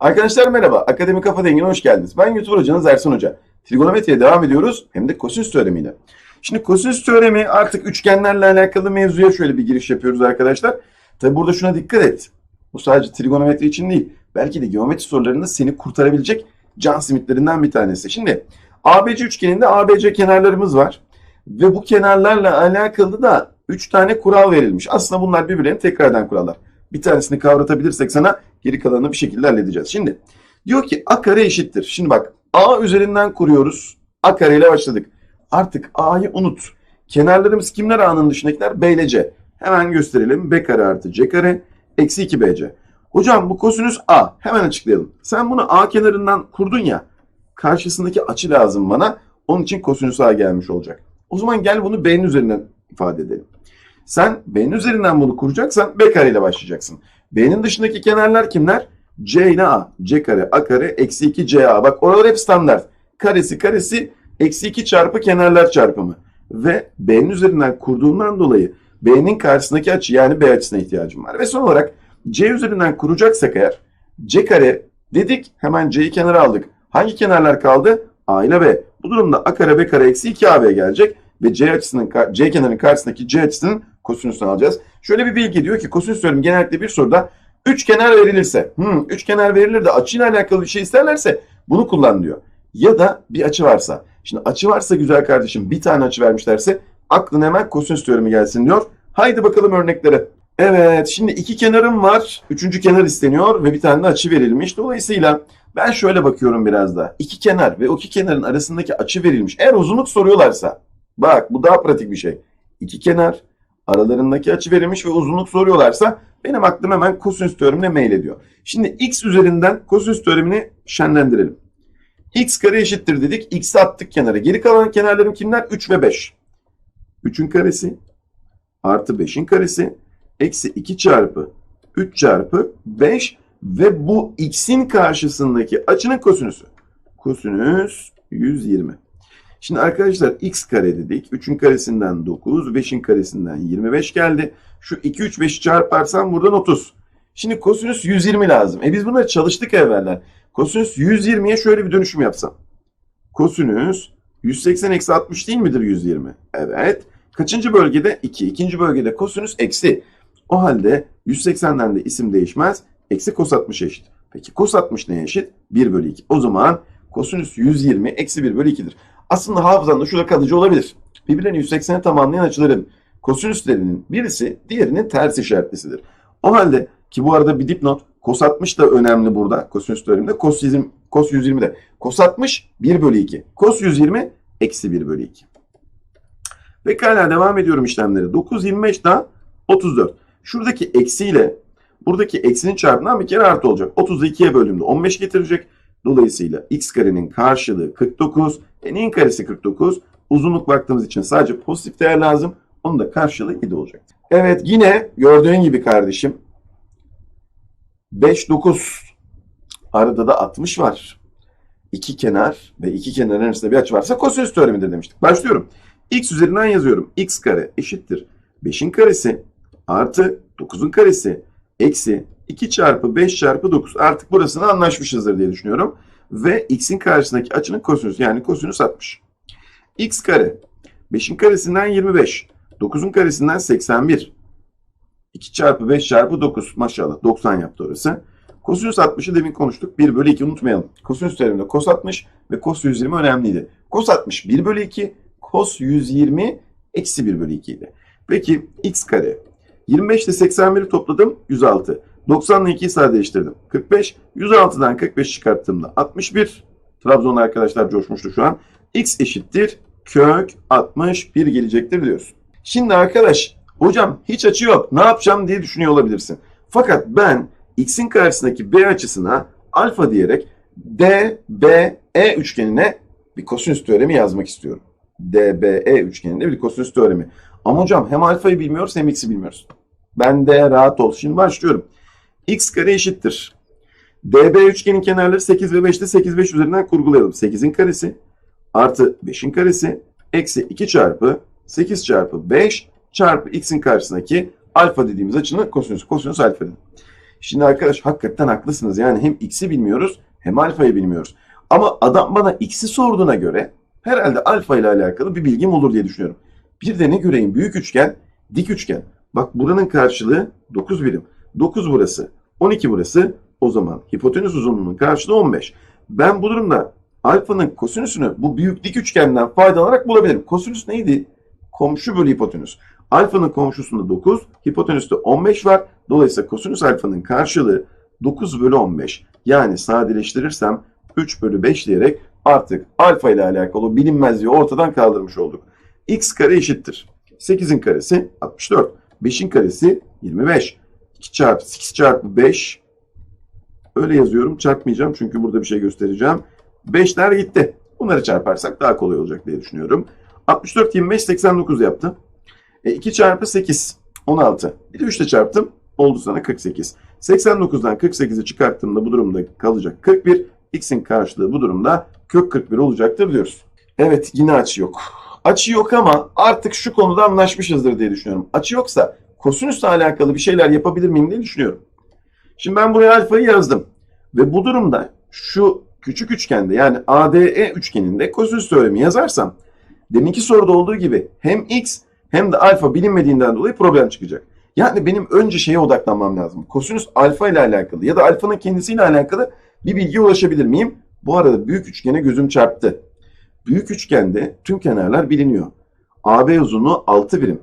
Arkadaşlar merhaba. Akademi Kafa Dengi'ne hoş geldiniz. Ben YouTube hocanız Ersan Hoca. Trigonometriye devam ediyoruz. Hem de kosinüs teoremiyle. Şimdi kosinüs teoremi artık üçgenlerle alakalı mevzuya şöyle bir giriş yapıyoruz arkadaşlar. Tabi burada şuna dikkat et. Bu sadece trigonometri için değil. Belki de geometri sorularında seni kurtarabilecek can simitlerinden bir tanesi. Şimdi ABC üçgeninde ABC kenarlarımız var. Ve bu kenarlarla alakalı da 3 tane kural verilmiş. Aslında bunlar birbirlerini tekrardan kurallar. Bir tanesini kavratabilirsek sana geri kalanını bir şekilde halledeceğiz. Şimdi diyor ki a kare eşittir. Şimdi bak a üzerinden kuruyoruz. a kare ile başladık. Artık a'yı unut. Kenarlarımız kimler a'nın dışındakiler? b ile c. Hemen gösterelim. b kare artı c kare eksi 2 bc. Hocam bu kosinüs a. Hemen açıklayalım. Sen bunu a kenarından kurdun ya. Karşısındaki açı lazım bana. Onun için kosinüs a gelmiş olacak. O zaman gel bunu b'nin üzerinden ifade edelim. Sen b'nin üzerinden bunu kuracaksan b kare ile başlayacaksın. B'nin dışındaki kenarlar kimler? C ile A. C kare, A kare, eksi 2 CA. Bak oralar hep standart. Karesi karesi eksi 2 çarpı kenarlar çarpımı. Ve B'nin üzerinden kurduğundan dolayı B'nin karşısındaki açı yani B açısına ihtiyacım var. Ve son olarak C üzerinden kuracaksak eğer C kare dedik hemen C'yi kenara aldık. Hangi kenarlar kaldı? A ile B. Bu durumda A kare B kare eksi 2AB gelecek ve C açısının C kenarının karşısındaki C açısının kosinüsünü alacağız. Şöyle bir bilgi diyor ki kosinüs teoremi genellikle bir soruda üç kenar verilirse, hmm, üç kenar verilir de açıyla alakalı bir şey isterlerse bunu kullan diyor. Ya da bir açı varsa. Şimdi açı varsa güzel kardeşim bir tane açı vermişlerse aklına hemen kosinüs teoremi gelsin diyor. Haydi bakalım örneklere. Evet şimdi iki kenarım var. Üçüncü kenar isteniyor ve bir tane de açı verilmiş. Dolayısıyla ben şöyle bakıyorum biraz da. İki kenar ve o iki kenarın arasındaki açı verilmiş. Eğer uzunluk soruyorlarsa bak bu daha pratik bir şey. İki kenar aralarındaki açı verilmiş ve uzunluk soruyorlarsa benim aklım hemen kosinüs teoremine meylediyor. Şimdi x üzerinden kosinüs teoremini şenlendirelim. x kare eşittir dedik. x'i attık kenara. Geri kalan kenarlarım kimler? 3 ve 5. 3'ün karesi artı 5'in karesi eksi 2 çarpı 3 çarpı 5 ve bu x'in karşısındaki açının kosinüsü. Kosinüs 120. Şimdi arkadaşlar x kare dedik. 3'ün karesinden 9, 5'in karesinden 25 geldi. Şu 2, 3, 5'i çarparsam buradan 30. Şimdi kosinüs 120 lazım. E biz bunları çalıştık evveller. Kosinüs 120'ye şöyle bir dönüşüm yapsam. Kosinüs 180 eksi 60 değil midir 120? Evet. Kaçıncı bölgede? 2. İkinci bölgede kosinüs eksi. O halde 180'den de isim değişmez. Eksi kos 60 eşit. Peki kos 60 neye eşit? 1 bölü 2. O zaman kosinüs 120 eksi 1 bölü 2'dir aslında hafızanda şurada kalıcı olabilir. Birbirlerini 180'e tamamlayan açıların kosinüslerinin birisi diğerinin ters işaretlisidir. O halde ki bu arada bir dipnot kos 60 da önemli burada kosinüs teoreminde. Kos 120, kos 120 de. Kos 60 1 bölü 2. Kos 120 eksi 1 bölü 2. Pekala devam ediyorum işlemleri. 9, 25 daha 34. Şuradaki eksiyle buradaki eksinin çarpımından bir kere artı olacak. 30'u 2'ye bölümde 15 getirecek. Dolayısıyla x karenin karşılığı 49. E karesi 49? Uzunluk baktığımız için sadece pozitif değer lazım. Onun da karşılığı 7 olacak. Evet yine gördüğün gibi kardeşim 5, 9 arada da 60 var. İki kenar ve iki kenarın arasında bir açı varsa kosinüs teoremidir demiştik. Başlıyorum. x üzerinden yazıyorum. x kare eşittir. 5'in karesi artı 9'un karesi eksi 2 çarpı 5 çarpı 9. Artık burasını anlaşmışızdır diye düşünüyorum. Ve x'in karşısındaki açının kosinüsü yani kosinüs 60. x kare 5'in karesinden 25. 9'un karesinden 81. 2 çarpı 5 çarpı 9 maşallah 90 yaptı orası. Kosinüs 60'ı demin konuştuk. 1 bölü 2 unutmayalım. Kosinüs teriminde kos 60 ve kos 120 önemliydi. Kos 60 1 bölü 2, kos 120 eksi 1 bölü 2 idi. Peki x kare 25 ile 81'i topladım 106. 90 ile 2'yi sadeleştirdim. 45. 106'dan 45 çıkarttığımda 61. Trabzon arkadaşlar coşmuştu şu an. X eşittir kök 61 gelecektir diyoruz. Şimdi arkadaş hocam hiç açı yok ne yapacağım diye düşünüyor olabilirsin. Fakat ben x'in karşısındaki b açısına alfa diyerek D, B, E üçgenine bir kosinüs teoremi yazmak istiyorum. D, B, E üçgeninde bir kosinüs teoremi. Ama hocam hem alfayı bilmiyoruz hem x'i bilmiyoruz. Ben de rahat ol. Şimdi başlıyorum x kare eşittir. DB üçgenin kenarları 8 ve 5'te 8 5 üzerinden kurgulayalım. 8'in karesi artı 5'in karesi eksi 2 çarpı 8 çarpı 5 çarpı x'in karşısındaki alfa dediğimiz açının kosinüsü. Kosinüs alfa. Şimdi arkadaş hakikaten haklısınız. Yani hem x'i bilmiyoruz hem alfayı bilmiyoruz. Ama adam bana x'i sorduğuna göre herhalde alfa ile alakalı bir bilgim olur diye düşünüyorum. Bir de ne göreyim? Büyük üçgen, dik üçgen. Bak buranın karşılığı 9 birim. 9 burası, 12 burası. O zaman hipotenüs uzunluğunun karşılığı 15. Ben bu durumda alfanın kosinüsünü bu büyük dik üçgenden faydalanarak bulabilirim. Kosinüs neydi? Komşu bölü hipotenüs. Alfanın komşusunda 9, hipotenüste 15 var. Dolayısıyla kosinüs alfanın karşılığı 9 bölü 15. Yani sadeleştirirsem 3 bölü 5 diyerek artık alfa ile alakalı bilinmezliği ortadan kaldırmış olduk. x kare eşittir. 8'in karesi 64. 5'in karesi 25. 2 çarpı 8 çarpı 5 öyle yazıyorum. Çarpmayacağım çünkü burada bir şey göstereceğim. 5'ler gitti. Bunları çarparsak daha kolay olacak diye düşünüyorum. 64, 25, 89 yaptı. E, 2 çarpı 8, 16. Bir de 3 ile çarptım. Oldu sana 48. 89'dan 48'i çıkarttığımda bu durumda kalacak 41. X'in karşılığı bu durumda kök 41 olacaktır diyoruz. Evet yine açı yok. Açı yok ama artık şu konuda anlaşmışızdır diye düşünüyorum. Açı yoksa kosinüsle alakalı bir şeyler yapabilir miyim diye düşünüyorum. Şimdi ben buraya alfayı yazdım. Ve bu durumda şu küçük üçgende yani ADE üçgeninde kosinüs teoremi yazarsam deminki soruda olduğu gibi hem x hem de alfa bilinmediğinden dolayı problem çıkacak. Yani benim önce şeye odaklanmam lazım. Kosinüs alfa ile alakalı ya da alfanın kendisiyle alakalı bir bilgiye ulaşabilir miyim? Bu arada büyük üçgene gözüm çarptı. Büyük üçgende tüm kenarlar biliniyor. AB uzunluğu 6 birim,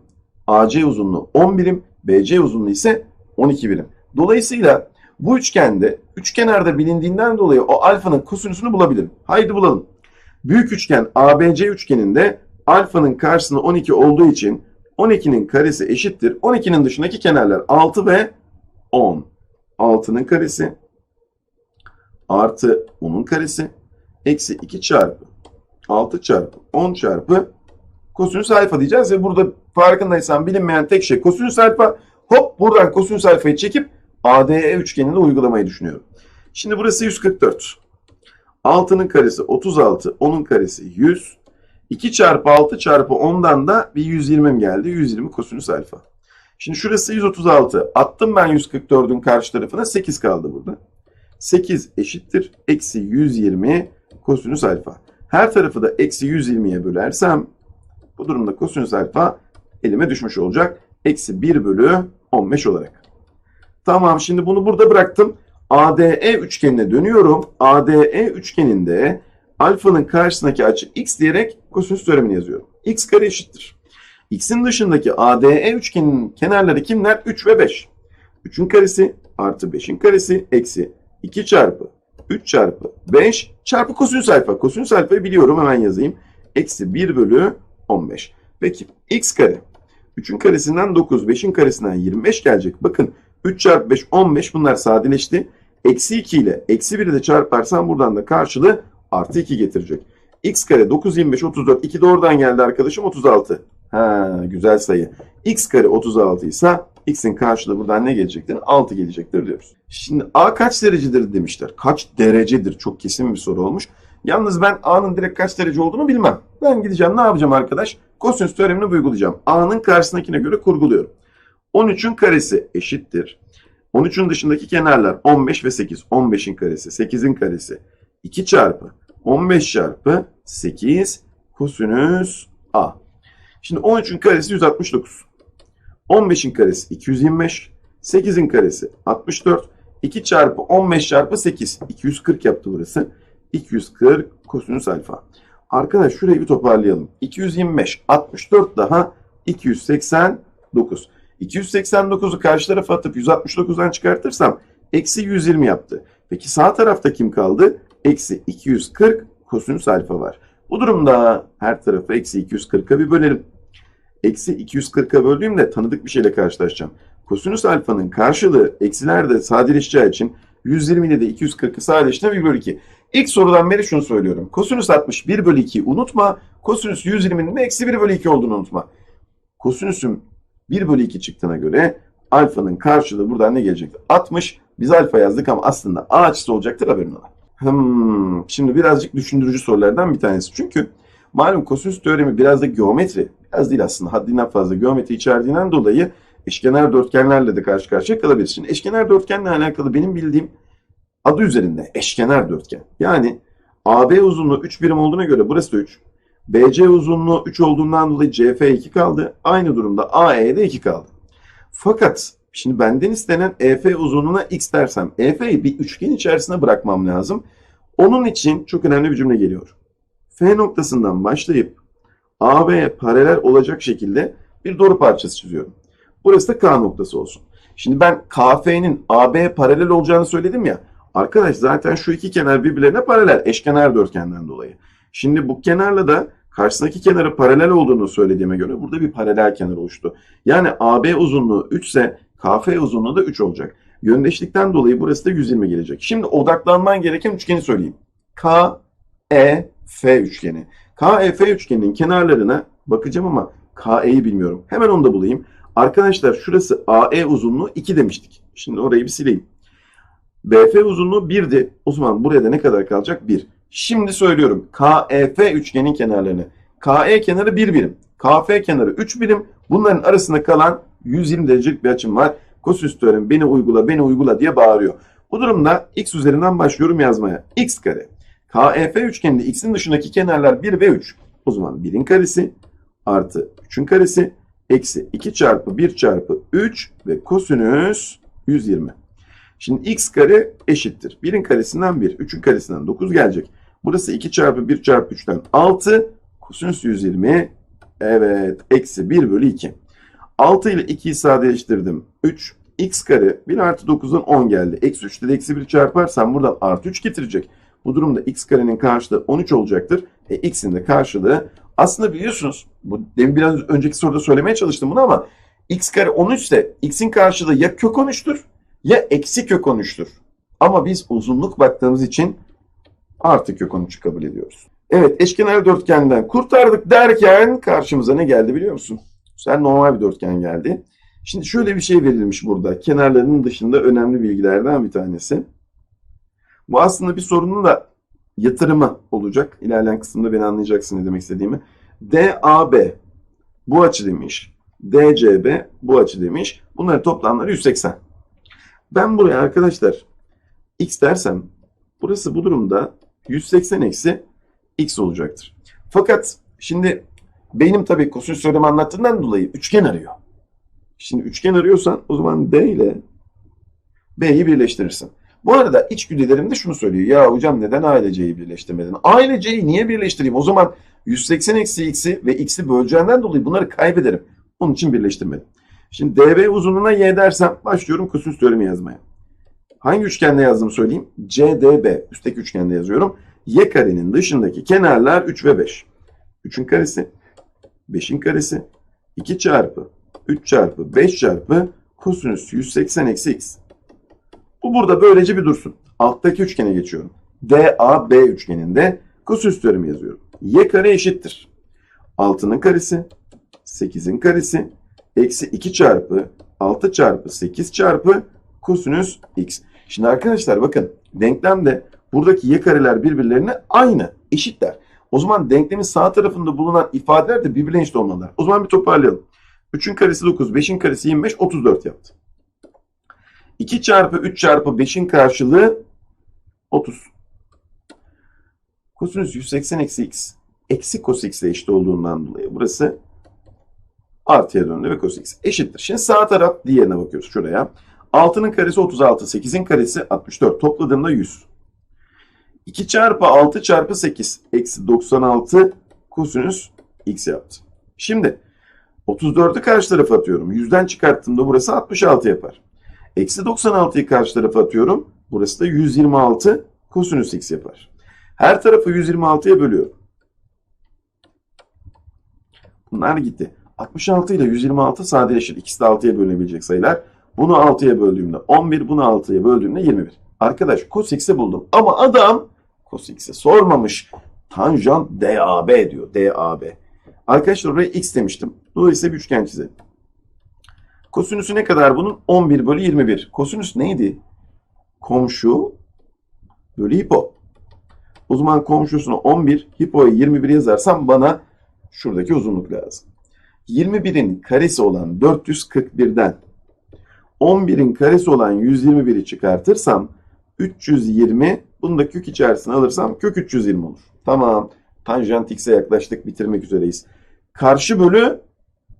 AC uzunluğu 10 birim, BC uzunluğu ise 12 birim. Dolayısıyla bu üçgende üç kenarda bilindiğinden dolayı o alfanın kosinüsünü bulabilirim. Haydi bulalım. Büyük üçgen ABC üçgeninde alfanın karşısında 12 olduğu için 12'nin karesi eşittir. 12'nin dışındaki kenarlar 6 ve 10. 6'nın karesi artı 10'un karesi eksi 2 çarpı 6 çarpı 10 çarpı kosinüs alfa diyeceğiz ve burada farkındaysan bilinmeyen tek şey kosinüs alfa. Hop buradan kosinüs alfayı çekip ADE üçgeninde uygulamayı düşünüyorum. Şimdi burası 144. 6'nın karesi 36, 10'un karesi 100. 2 çarpı 6 çarpı 10'dan da bir 120 geldi. 120 kosinüs alfa. Şimdi şurası 136. Attım ben 144'ün karşı tarafına 8 kaldı burada. 8 eşittir. Eksi 120 kosinüs alfa. Her tarafı da eksi 120'ye bölersem bu durumda kosinüs alfa elime düşmüş olacak. Eksi 1 bölü 15 olarak. Tamam şimdi bunu burada bıraktım. ADE üçgenine dönüyorum. ADE üçgeninde alfanın karşısındaki açı x diyerek kosinüs teoremini yazıyorum. x kare eşittir. x'in dışındaki ADE üçgeninin kenarları kimler? 3 ve 5. 3'ün karesi artı 5'in karesi eksi 2 çarpı 3 çarpı 5 çarpı kosinüs alfa. Kosinüs alfayı biliyorum hemen yazayım. Eksi 1 bölü 15. Peki x kare. 3'ün karesinden 9, 5'in karesinden 25 gelecek. Bakın 3 çarpı 5, 15 bunlar sadeleşti. Eksi 2 ile eksi 1'i de çarparsam buradan da karşılığı artı 2 getirecek. x kare 9, 25, 34. 2 de oradan geldi arkadaşım 36. Ha, güzel sayı. x kare 36 ise x'in karşılığı buradan ne gelecektir? 6 gelecektir diyoruz. Şimdi a kaç derecedir demişler. Kaç derecedir? Çok kesin bir soru olmuş. Yalnız ben a'nın direkt kaç derece olduğunu bilmem. Ben gideceğim ne yapacağım arkadaş? Kosinüs teoremini uygulayacağım. a'nın karşısındakine göre kurguluyorum. 13'ün karesi eşittir. 13'ün dışındaki kenarlar 15 ve 8. 15'in karesi, 8'in karesi. 2 çarpı 15 çarpı 8 kosinüs a. Şimdi 13'ün karesi 169. 15'in karesi 225. 8'in karesi 64. 2 çarpı 15 çarpı 8. 240 yaptı burası. 240 kosinüs alfa. Arkadaş şurayı bir toparlayalım. 225, 64 daha 289. 289'u karşı tarafa atıp 169'dan çıkartırsam eksi 120 yaptı. Peki sağ tarafta kim kaldı? Eksi 240 kosinüs alfa var. Bu durumda her tarafı eksi 240'a bir bölelim. Eksi 240'a böldüğümde tanıdık bir şeyle karşılaşacağım. Kosinüs alfanın karşılığı eksilerde sadeleşeceği için 120 ile de 240'ı sadeleştiğinde 1 bölü 2. İlk sorudan beri şunu söylüyorum. Kosinüs 60 1 bölü 2 unutma. Kosinüs 120'nin de eksi 1 bölü 2 olduğunu unutma. Kosinüsün 1 bölü 2 çıktığına göre alfanın karşılığı buradan ne gelecektir? 60. Biz alfa yazdık ama aslında a açısı olacaktır haberin ola. Hmm, şimdi birazcık düşündürücü sorulardan bir tanesi. Çünkü malum kosinüs teoremi biraz da geometri, biraz değil aslında haddinden fazla geometri içerdiğinden dolayı eşkenar dörtgenlerle de karşı karşıya kalabiliriz. Şimdi eşkenar dörtgenle alakalı benim bildiğim adı üzerinde eşkenar dörtgen. Yani AB uzunluğu 3 birim olduğuna göre burası da 3. BC uzunluğu 3 olduğundan dolayı CF 2 kaldı. Aynı durumda AE de 2 kaldı. Fakat şimdi benden istenen EF uzunluğuna x dersem EF'yi bir üçgen içerisine bırakmam lazım. Onun için çok önemli bir cümle geliyor. F noktasından başlayıp AB'ye paralel olacak şekilde bir doğru parçası çiziyorum. Burası da K noktası olsun. Şimdi ben KF'nin AB'ye paralel olacağını söyledim ya. Arkadaş zaten şu iki kenar birbirlerine paralel eşkenar dörtgenden dolayı. Şimdi bu kenarla da karşısındaki kenarı paralel olduğunu söylediğime göre burada bir paralel kenar oluştu. Yani AB uzunluğu 3 ise KF uzunluğu da 3 olacak. Yöndeşlikten dolayı burası da 120 gelecek. Şimdi odaklanman gereken üçgeni söyleyeyim. K, E, F üçgeni. K, E, F üçgeninin kenarlarına bakacağım ama KE'yi bilmiyorum. Hemen onu da bulayım. Arkadaşlar şurası AE uzunluğu 2 demiştik. Şimdi orayı bir sileyim. BF uzunluğu 1'di. O zaman buraya da ne kadar kalacak? 1. Şimdi söylüyorum. KEF üçgenin kenarlarını. KE kenarı 1 birim. KF kenarı 3 birim. Bunların arasında kalan 120 derecelik bir açım var. Kosinüs teoremi beni uygula, beni uygula diye bağırıyor. Bu durumda x üzerinden başlıyorum yazmaya. x kare. KEF üçgeninde x'in dışındaki kenarlar 1 ve 3. O zaman 1'in karesi artı 3'ün karesi eksi 2 çarpı 1 çarpı 3 ve kosinüs 120. Şimdi x kare eşittir. 1'in karesinden 1, 3'ün karesinden 9 gelecek. Burası 2 çarpı 1 çarpı 3'ten 6. Kosinüs 120. Evet. Eksi 1 bölü 2. 6 ile 2'yi sadeleştirdim. 3. x kare 1 artı 9'dan 10 geldi. Eksi 3'te de eksi 1 çarparsam buradan artı 3 getirecek. Bu durumda x karenin karşılığı 13 olacaktır. E x'in de karşılığı aslında biliyorsunuz bu demin biraz önceki soruda söylemeye çalıştım bunu ama x kare 13 ise x'in karşılığı ya kök 13'tür ya eksi kök 13'tür. Ama biz uzunluk baktığımız için artı kök 13'ü kabul ediyoruz. Evet eşkenar dörtgenden kurtardık derken karşımıza ne geldi biliyor musun? Güzel normal bir dörtgen geldi. Şimdi şöyle bir şey verilmiş burada. Kenarlarının dışında önemli bilgilerden bir tanesi. Bu aslında bir sorunun da yatırımı olacak. İlerleyen kısımda beni anlayacaksın ne demek istediğimi. DAB bu açı demiş. DCB bu açı demiş. Bunların toplamları 180. Ben buraya arkadaşlar x dersem burası bu durumda 180 eksi x olacaktır. Fakat şimdi benim tabii kosinüs teoremi anlattığından dolayı üçgen arıyor. Şimdi üçgen arıyorsan o zaman D ile B'yi birleştirirsin. Bu arada içgüdülerim de şunu söylüyor. Ya hocam neden A ile C'yi birleştirmedin? A ile C'yi niye birleştireyim? O zaman 180 eksi x'i ve x'i böleceğinden dolayı bunları kaybederim. Onun için birleştirmedim. Şimdi DB uzunluğuna y dersem başlıyorum kosinüs teoremi yazmaya. Hangi üçgende yazdığımı söyleyeyim. CDB üstteki üçgende yazıyorum. Y karenin dışındaki kenarlar 3 ve 5. 3'ün karesi, 5'in karesi, 2 çarpı, 3 çarpı, 5 çarpı kosinüs 180 eksi x. Bu burada böylece bir dursun. Alttaki üçgene geçiyorum. DAB üçgeninde kosinüs teoremi yazıyorum. Y kare eşittir. 6'nın karesi, 8'in karesi, eksi 2 çarpı 6 çarpı 8 çarpı kosinüs x. Şimdi arkadaşlar bakın denklemde buradaki y kareler birbirlerine aynı, eşitler. O zaman denklemin sağ tarafında bulunan ifadeler de birbirine eşit olmalılar. O zaman bir toparlayalım. 3'ün karesi 9, 5'in karesi 25, 34 yaptı. 2 çarpı 3 çarpı 5'in karşılığı 30. Kosinüs 180 eksi x. Eksi cos x ile eşit olduğundan dolayı burası artıya döndü ve cos x eşittir. Şimdi sağ taraf diğerine bakıyoruz şuraya. 6'nın karesi 36, 8'in karesi 64. Topladığımda 100. 2 çarpı 6 çarpı 8 eksi 96 kosinüs x yaptı. Şimdi 34'ü karşı tarafa atıyorum. 100'den çıkarttığımda burası 66 yapar. Eksi 96'yı karşı tarafa atıyorum. Burası da 126 kosinüs x yapar. Her tarafı 126'ya bölüyorum. Bunlar gitti. 66 ile 126 sadeleşir. İkisi de 6'ya bölünebilecek sayılar. Bunu 6'ya böldüğümde 11, bunu 6'ya böldüğümde 21. Arkadaş cos x'i buldum. Ama adam cos x'i sormamış. Tanjant DAB diyor. DAB. Arkadaşlar oraya x demiştim. Dolayısıyla bir üçgen çizelim. Kosinüsü ne kadar bunun? 11 bölü 21. Kosinüs neydi? Komşu bölü hipo. O zaman komşusuna 11, hipoya 21 yazarsam bana şuradaki uzunluk lazım. 21'in karesi olan 441'den 11'in karesi olan 121'i çıkartırsam 320 bunu da kök içerisine alırsam kök 320 olur. Tamam. Tanjant x'e yaklaştık. Bitirmek üzereyiz. Karşı bölü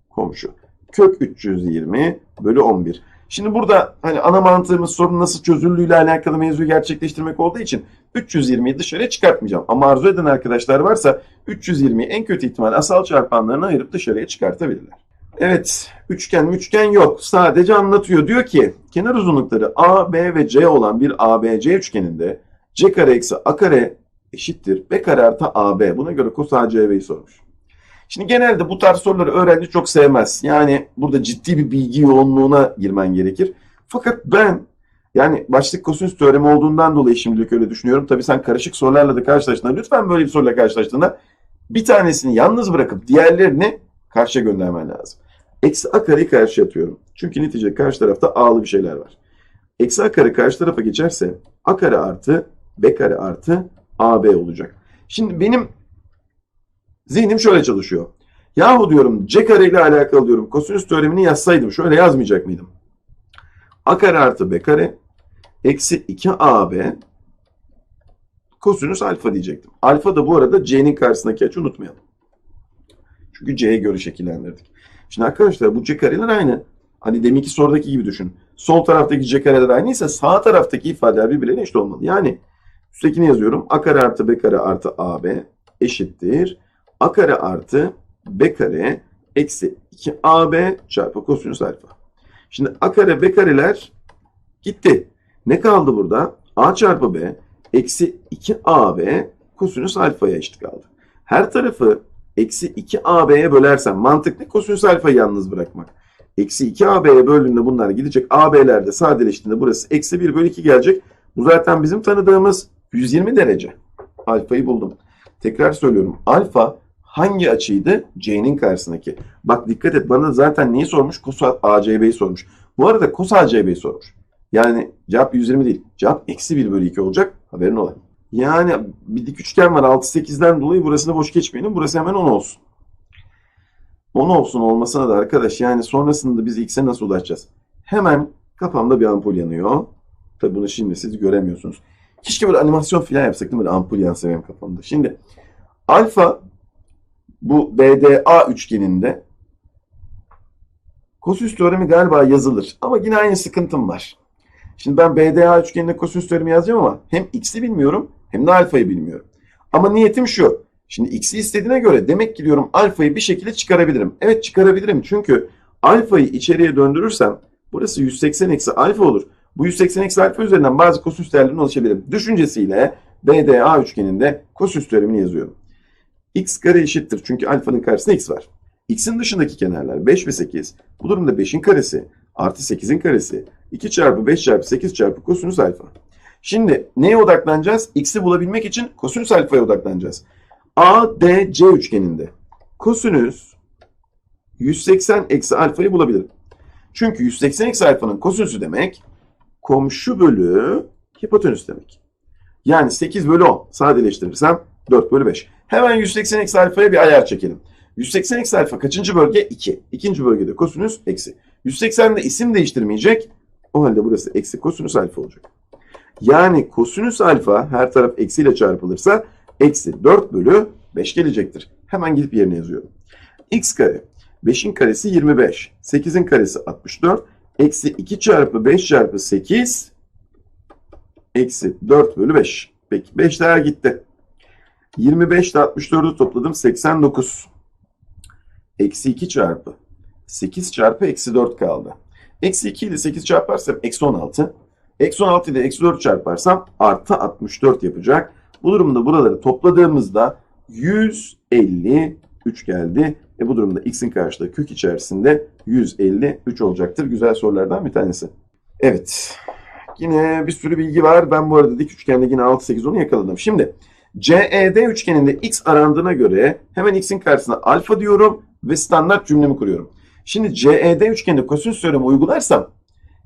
komşu. Kök 320 bölü 11. Şimdi burada hani ana mantığımız sorun nasıl çözüldüğüyle alakalı mevzuyu gerçekleştirmek olduğu için 320'yi dışarıya çıkartmayacağım. Ama arzu eden arkadaşlar varsa 320'yi en kötü ihtimal asal çarpanlarına ayırıp dışarıya çıkartabilirler. Evet, üçgen üçgen yok. Sadece anlatıyor. Diyor ki kenar uzunlukları A, B ve C olan bir ABC üçgeninde C kare eksi A kare eşittir. B kare artı AB. Buna göre kos ACB'yi sormuş. Şimdi genelde bu tarz soruları öğrenci çok sevmez. Yani burada ciddi bir bilgi yoğunluğuna girmen gerekir. Fakat ben yani başlık kosinüs teoremi olduğundan dolayı şimdilik öyle düşünüyorum. Tabii sen karışık sorularla da karşılaştığında lütfen böyle bir soruyla karşılaştığında bir tanesini yalnız bırakıp diğerlerini karşıya göndermen lazım. Eksi a kareyi karşı atıyorum. Çünkü neticede karşı tarafta a'lı bir şeyler var. Eksi a kare karşı tarafa geçerse a kare artı b kare artı ab olacak. Şimdi benim zihnim şöyle çalışıyor. Yahu diyorum c kare ile alakalı diyorum kosinüs teoremini yazsaydım şöyle yazmayacak mıydım? a kare artı b kare eksi 2ab kosinüs alfa diyecektim. Alfa da bu arada c'nin karşısındaki açı unutmayalım. Çünkü c'ye göre şekillendirdik. Şimdi arkadaşlar bu c kareler aynı. Hani deminki sorudaki gibi düşün. Sol taraftaki c kareler aynıysa sağ taraftaki ifadeler birbirine eşit olmalı. Yani üsttekini yazıyorum. a kare artı b kare artı ab eşittir. A kare artı b kare eksi 2ab çarpı kosinüs alfa. Şimdi a kare b kareler gitti. Ne kaldı burada? a çarpı b eksi 2ab kosinüs alfaya eşit kaldı. Her tarafı eksi 2ab'ye bölersem mantık ne? Kosinüs alfayı yalnız bırakmak. Eksi 2ab'ye böldüğünde bunlar gidecek. ab'ler de sadeleştiğinde burası eksi 1 bölü 2 gelecek. Bu zaten bizim tanıdığımız 120 derece. Alfayı buldum. Tekrar söylüyorum. Alfa hangi açıydı? C'nin karşısındaki. Bak dikkat et bana zaten neyi sormuş? Kos ACB'yi sormuş. Bu arada kos ACB'yi sormuş. Yani cevap 120 değil. Cevap eksi 1 bölü 2 olacak. Haberin ola. Yani bir dik üçgen var 6-8'den dolayı burasını boş geçmeyelim. Burası hemen 10 olsun. 10 olsun olmasına da arkadaş yani sonrasında biz x'e nasıl ulaşacağız? Hemen kafamda bir ampul yanıyor. Tabi bunu şimdi siz göremiyorsunuz. Keşke böyle animasyon falan yapsak değil mi? Böyle ampul yansa benim kafamda. Şimdi alfa bu BDA üçgeninde kosinüs teoremi galiba yazılır. Ama yine aynı sıkıntım var. Şimdi ben BDA üçgeninde kosinüs teoremi yazacağım ama hem x'i bilmiyorum hem de alfayı bilmiyorum. Ama niyetim şu. Şimdi x'i istediğine göre demek ki diyorum alfayı bir şekilde çıkarabilirim. Evet çıkarabilirim çünkü alfayı içeriye döndürürsem burası 180 eksi alfa olur. Bu 180 eksi alfa üzerinden bazı kosinüs değerlerine ulaşabilirim. Düşüncesiyle BDA üçgeninde kosinüs teoremini yazıyorum. X kare eşittir çünkü alfanın karşısında x var. x'in dışındaki kenarlar 5 ve 8. Bu durumda 5'in karesi artı 8'in karesi 2 çarpı 5 çarpı 8 çarpı kosinüs alfa. Şimdi neye odaklanacağız? X'i bulabilmek için kosinüs alfaya odaklanacağız. ADC üçgeninde kosinüs 180 eksi alfayı bulabilirim. Çünkü 180 eksi alfanın kosinüsü demek komşu bölü hipotenüs demek. Yani 8 bölü 10 sadeleştirirsem 4 bölü 5. Hemen 180 eksi alfaya bir ayar çekelim. 180 eksi alfa kaçıncı bölge? 2. İkinci bölgede kosinüs eksi. 180'de isim değiştirmeyecek. O halde burası eksi kosinüs alfa olacak. Yani kosinüs alfa her taraf eksiyle çarpılırsa eksi 4 bölü 5 gelecektir. Hemen gidip yerine yazıyorum. x kare 5'in karesi 25. 8'in karesi 64. Eksi 2 çarpı 5 çarpı 8 eksi 4 bölü 5. Peki 5'ler gitti. 25 ile 64'ü topladım 89. Eksi 2 çarpı 8 çarpı eksi 4 kaldı. Eksi 2 ile 8 çarparsam eksi 16. Eksi 16 ile eksi 4 çarparsam artı 64 yapacak. Bu durumda buraları topladığımızda 153 geldi. E bu durumda x'in karşılığı kök içerisinde 153 olacaktır. Güzel sorulardan bir tanesi. Evet. Yine bir sürü bilgi var. Ben bu arada dik üçgende yine 6, 8, 10'u yakaladım. Şimdi CED üçgeninde x arandığına göre hemen x'in karşısına alfa diyorum ve standart cümlemi kuruyorum. Şimdi CED üçgeninde kosinüs teoremi uygularsam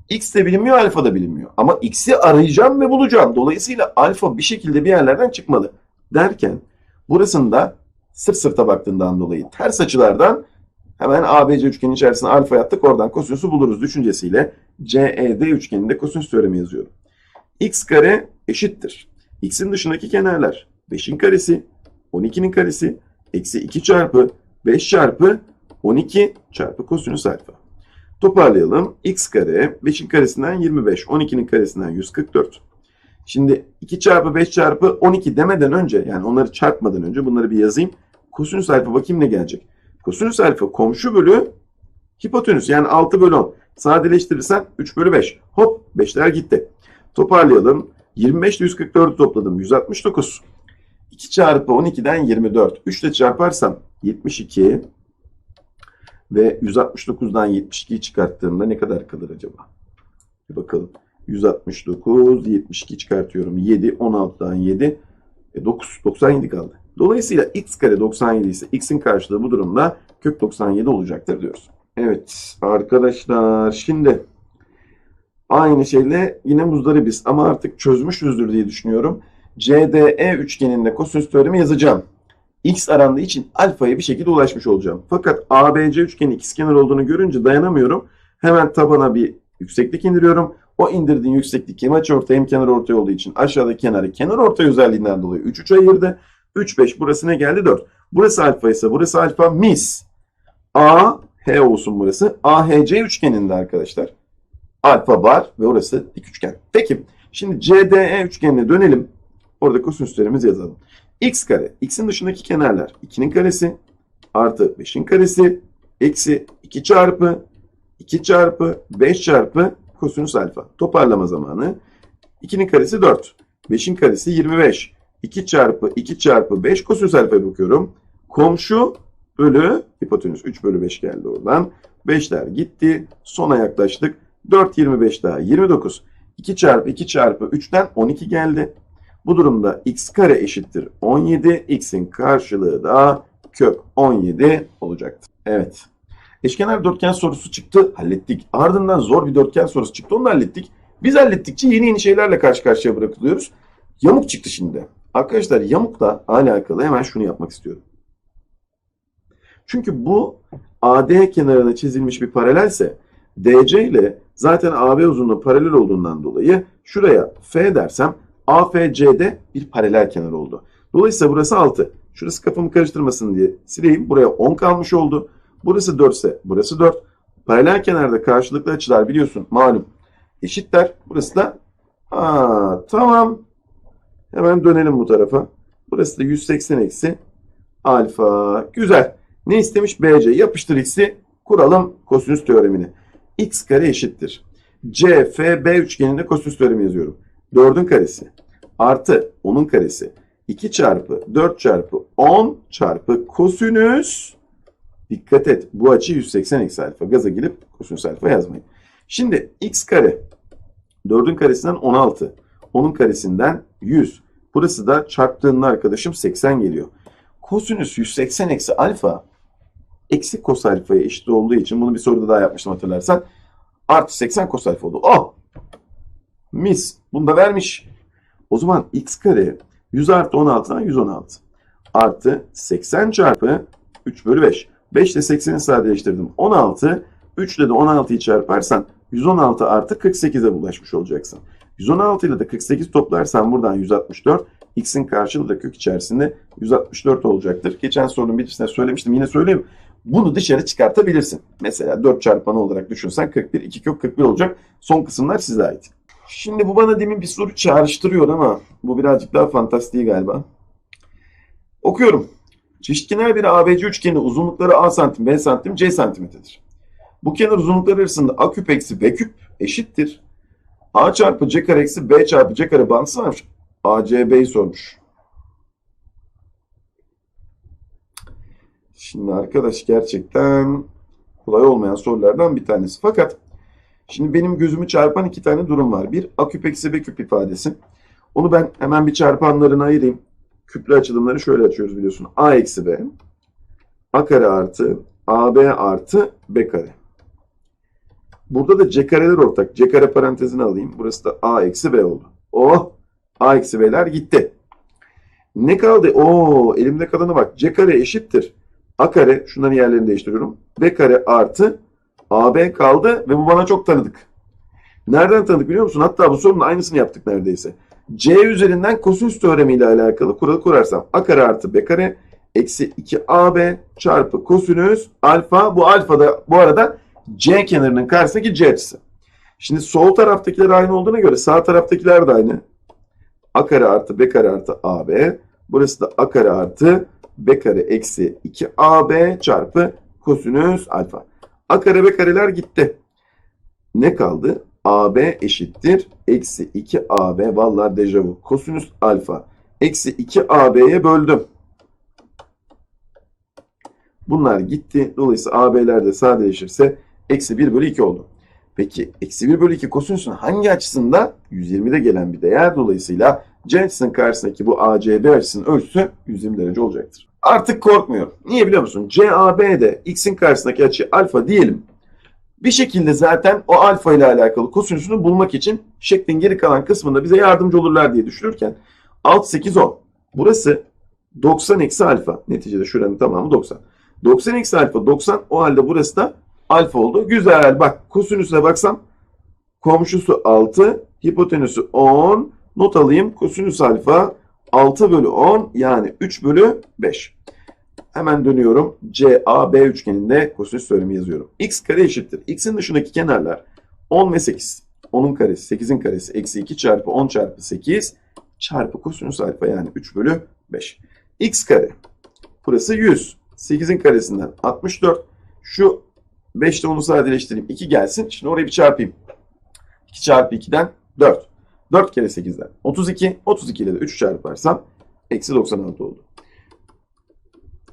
x de bilinmiyor, alfa da bilinmiyor. Ama x'i arayacağım ve bulacağım. Dolayısıyla alfa bir şekilde bir yerlerden çıkmalı. Derken burasında sırt sırta baktığından dolayı ters açılardan Hemen ABC üçgenin içerisine alfa yattık. Oradan kosinüsü buluruz düşüncesiyle. CED üçgeninde kosinüs teoremi yazıyorum. X kare eşittir. X'in dışındaki kenarlar 5'in karesi, 12'nin karesi, eksi 2 çarpı 5 çarpı 12 çarpı kosinüs alfa. Toparlayalım. X kare 5'in karesinden 25, 12'nin karesinden 144. Şimdi 2 çarpı 5 çarpı 12 demeden önce yani onları çarpmadan önce bunları bir yazayım. Kosinüs alfa bakayım ne gelecek. Kosinüs alfa komşu bölü hipotenüs yani 6 bölü 10. Sadeleştirirsen 3 bölü 5. Hop 5'ler gitti. Toparlayalım. 25 ile 144'ü topladım. 169. 2 çarpı 12'den 24. 3 ile çarparsam 72 ve 169'dan 72'yi çıkarttığımda ne kadar kalır acaba? Bir bakalım. 169, 72 çıkartıyorum. 7, 16'dan 7, e 9, 97 kaldı. Dolayısıyla x kare 97 ise x'in karşılığı bu durumda kök 97 olacaktır diyoruz. Evet arkadaşlar şimdi aynı şeyle yine muzdaribiz ama artık çözmüşüzdür diye düşünüyorum. CDE üçgeninde kosinüs teoremi yazacağım. X arandığı için alfaya bir şekilde ulaşmış olacağım. Fakat ABC üçgeni ikizkenar olduğunu görünce dayanamıyorum. Hemen tabana bir yükseklik indiriyorum. O indirdiğin yükseklik hem açıortay hem kenar ortay olduğu için aşağıdaki kenarı kenar ortay özelliğinden dolayı 3 3 ayırdı. 3 5 burası ne geldi 4. Burası alfa ise burası alfa mis. A H olsun burası. AHC üçgeninde arkadaşlar. Alfa var ve orası dik üçgen. Peki şimdi CDE üçgenine dönelim. Orada kosinüslerimizi yazalım. X kare. X'in dışındaki kenarlar 2'nin karesi artı 5'in karesi eksi 2 çarpı 2 çarpı 5 çarpı kosinüs alfa. Toparlama zamanı. 2'nin karesi 4. 5'in karesi 25. 2 çarpı 2 çarpı 5 kosinüs alfaya bakıyorum. Komşu bölü hipotenüs 3 bölü 5 geldi oradan. 5'ler gitti. Sona yaklaştık. 4 25 daha 29. 2 çarpı 2 çarpı 3'ten 12 geldi. Bu durumda x kare eşittir 17. X'in karşılığı da kök 17 olacaktır. Evet. Eşkenar dörtgen sorusu çıktı. Hallettik. Ardından zor bir dörtgen sorusu çıktı. Onu hallettik. Biz hallettikçe yeni yeni şeylerle karşı karşıya bırakılıyoruz. Yamuk çıktı şimdi. Arkadaşlar yamukla alakalı hemen şunu yapmak istiyorum. Çünkü bu AD kenarına çizilmiş bir paralelse DC ile zaten AB uzunluğu paralel olduğundan dolayı şuraya F dersem AFC'de bir paralel kenar oldu. Dolayısıyla burası 6. Şurası kafamı karıştırmasın diye sileyim. Buraya 10 kalmış oldu. Burası 4 ise burası 4. Paralel kenarda karşılıklı açılar biliyorsun malum eşitler. Burası da aa, tamam. Hemen dönelim bu tarafa. Burası da 180 eksi alfa. Güzel. Ne istemiş? BC. Yapıştır x'i. Kuralım kosinüs teoremini. x kare eşittir. CFB üçgeninde kosinüs teoremi yazıyorum. 4'ün karesi artı 10'un karesi 2 çarpı 4 çarpı 10 çarpı kosinüs dikkat et bu açı 180 eksi alfa gaza gelip kosinüs alfa yazmayın. Şimdi x kare 4'ün karesinden 16 10'un karesinden 100 burası da çarptığında arkadaşım 80 geliyor. Kosinüs 180 eksi alfa eksi kos alfaya eşit olduğu için bunu bir soruda daha yapmıştım hatırlarsan artı 80 kos alfa oldu. Oh! Mis. Bunu da vermiş. O zaman x kare 100 artı 16'dan 116. Artı 80 çarpı 3 bölü 5. 5 ile 80'i sadeleştirdim. 16. 3 ile de 16'yı çarparsan 116 artı 48'e ulaşmış olacaksın. 116 ile de 48 toplarsan buradan 164. X'in karşılığı da kök içerisinde 164 olacaktır. Geçen sorunun birisine söylemiştim. Yine söyleyeyim. Bunu dışarı çıkartabilirsin. Mesela 4 çarpanı olarak düşünsen 41, 2 kök 41 olacak. Son kısımlar size ait. Şimdi bu bana demin bir soru çağrıştırıyor ama bu birazcık daha fantastik galiba. Okuyorum. Çeşitkenar bir ABC üçgeni uzunlukları A santim, B santim, C santimetredir. Bu kenar uzunlukları arasında A küp eksi B küp eşittir. A çarpı C kare eksi B çarpı C kare bağıntısı varmış. ACB'yi sormuş. Şimdi arkadaş gerçekten kolay olmayan sorulardan bir tanesi. Fakat Şimdi benim gözümü çarpan iki tane durum var. Bir A küp eksi B küp ifadesi. Onu ben hemen bir çarpanlarına ayırayım. Küplü açılımları şöyle açıyoruz biliyorsun. A eksi B. A kare artı AB artı B kare. Burada da C kareler ortak. C kare parantezini alayım. Burası da A eksi B oldu. Oh! A eksi B'ler gitti. Ne kaldı? Oo, elimde kalanı bak. C kare eşittir. A kare, şunların yerlerini değiştiriyorum. B kare artı AB kaldı ve bu bana çok tanıdık. Nereden tanıdık biliyor musun? Hatta bu sorunun aynısını yaptık neredeyse. C üzerinden kosinüs teoremi ile alakalı kuralı kurarsam A kare artı B kare eksi 2AB çarpı kosinüs alfa. Bu alfa da bu arada C kenarının karşısındaki C açısı. Şimdi sol taraftakiler aynı olduğuna göre sağ taraftakiler de aynı. A kare artı B kare artı AB. Burası da A kare artı B kare eksi 2AB çarpı kosinüs alfa. A kare B kareler gitti. Ne kaldı? AB eşittir. Eksi 2AB. Vallahi dejavu. Kosinüs alfa. Eksi 2AB'ye böldüm. Bunlar gitti. Dolayısıyla AB'ler de sadeleşirse eksi 1 bölü 2 oldu. Peki eksi 1 bölü 2 kosinüsün hangi açısında? 120'de gelen bir değer. Dolayısıyla C açısının karşısındaki bu ACB açısının ölçüsü 120 derece olacaktır. Artık korkmuyorum. Niye biliyor musun? CAB'de x'in karşısındaki açı alfa diyelim. Bir şekilde zaten o alfa ile alakalı kosinüsünü bulmak için şeklin geri kalan kısmında bize yardımcı olurlar diye düşünürken alt 8 10. Burası 90 eksi alfa. Neticede şuranın tamamı 90. 90 eksi alfa 90. O halde burası da alfa oldu. Güzel. Bak kosinüsüne baksam komşusu 6, hipotenüsü 10. Not alayım. Kosinüs alfa 6 bölü 10 yani 3 bölü 5. Hemen dönüyorum. CAB üçgeninde kosinüs söylemi yazıyorum. X kare eşittir. X'in dışındaki kenarlar 10 ve 8. 10'un karesi 8'in karesi eksi 2 çarpı 10 çarpı 8 çarpı kosinüs alfa yani 3 bölü 5. X kare. Burası 100. 8'in karesinden 64. Şu 5'te onu sadeleştireyim. 2 gelsin. Şimdi orayı bir çarpayım. 2 çarpı 2'den 4. 4 kere 8'den 32. 32 ile de 3 çarparsam eksi 96 oldu.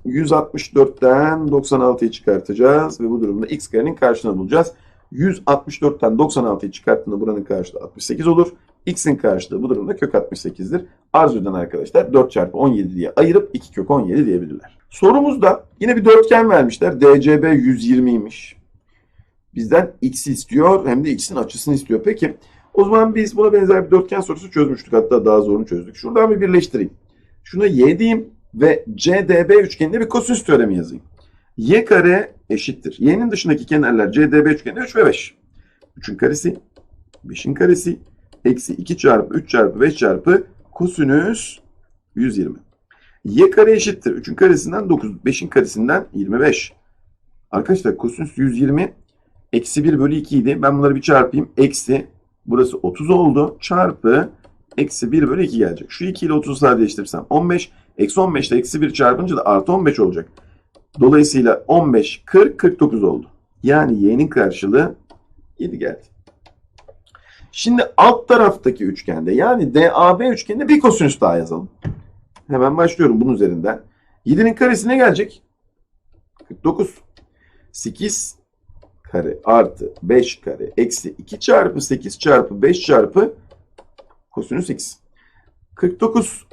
164'ten 96'yı çıkartacağız ve bu durumda x karenin karşılığını bulacağız. 164'ten 96'yı çıkarttığında buranın karşılığı 68 olur. X'in karşılığı bu durumda kök 68'dir. Arz eden arkadaşlar 4 çarpı 17 diye ayırıp 2 kök 17 diyebilirler. Sorumuzda yine bir dörtgen vermişler. DCB 120'ymiş. Bizden x istiyor hem de x'in açısını istiyor. Peki o zaman biz buna benzer bir dörtgen sorusu çözmüştük. Hatta daha zorunu çözdük. Şuradan bir birleştireyim. Şuna y diyeyim ve CDB üçgeninde bir kosinüs teoremi yazayım. Y kare eşittir. Y'nin dışındaki kenarlar CDB üçgeninde 3 ve 5. 3'ün karesi, 5'in karesi, eksi 2 çarpı 3 çarpı 5 çarpı kosinüs 120. Y kare eşittir. 3'ün karesinden 9, 5'in karesinden 25. Arkadaşlar kosinüs 120 eksi 1 bölü 2 idi. Ben bunları bir çarpayım. Eksi burası 30 oldu. Çarpı eksi 1 bölü 2 gelecek. Şu 2 ile 30'u sadeleştirirsem 15. Eksi 15 ile eksi 1 çarpınca da artı 15 olacak. Dolayısıyla 15, 40, 49 oldu. Yani y'nin karşılığı 7 geldi. Şimdi alt taraftaki üçgende yani DAB üçgeninde bir kosinüs daha yazalım. Hemen başlıyorum bunun üzerinden. 7'nin karesi ne gelecek? 49. 8 kare artı 5 kare eksi 2 çarpı 8 çarpı 5 çarpı kosinüs x. 49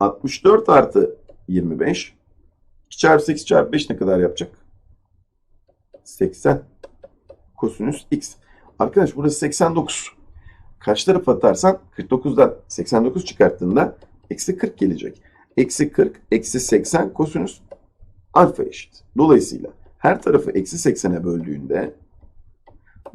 64 artı 25 2 çarpı 8 çarpı 5 ne kadar yapacak? 80 kosinüs x. Arkadaş burası 89. Kaç tarafa atarsan 49'dan 89 çıkarttığında eksi 40 gelecek. Eksi 40 eksi 80 kosinüs alfa eşit. Dolayısıyla her tarafı eksi 80'e böldüğünde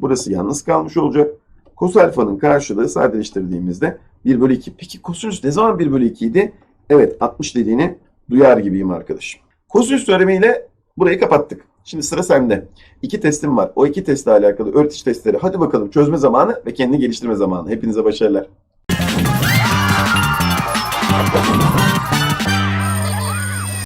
burası yalnız kalmış olacak. Kos alfanın karşılığı sadeleştirdiğimizde 1 bölü 2. Peki kosinüs ne zaman 1 bölü 2 idi? Evet 60 dediğini duyar gibiyim arkadaşım. Kosinüs teoremiyle burayı kapattık. Şimdi sıra sende. İki testim var. O iki testle alakalı öğretiş testleri. Hadi bakalım çözme zamanı ve kendini geliştirme zamanı. Hepinize başarılar.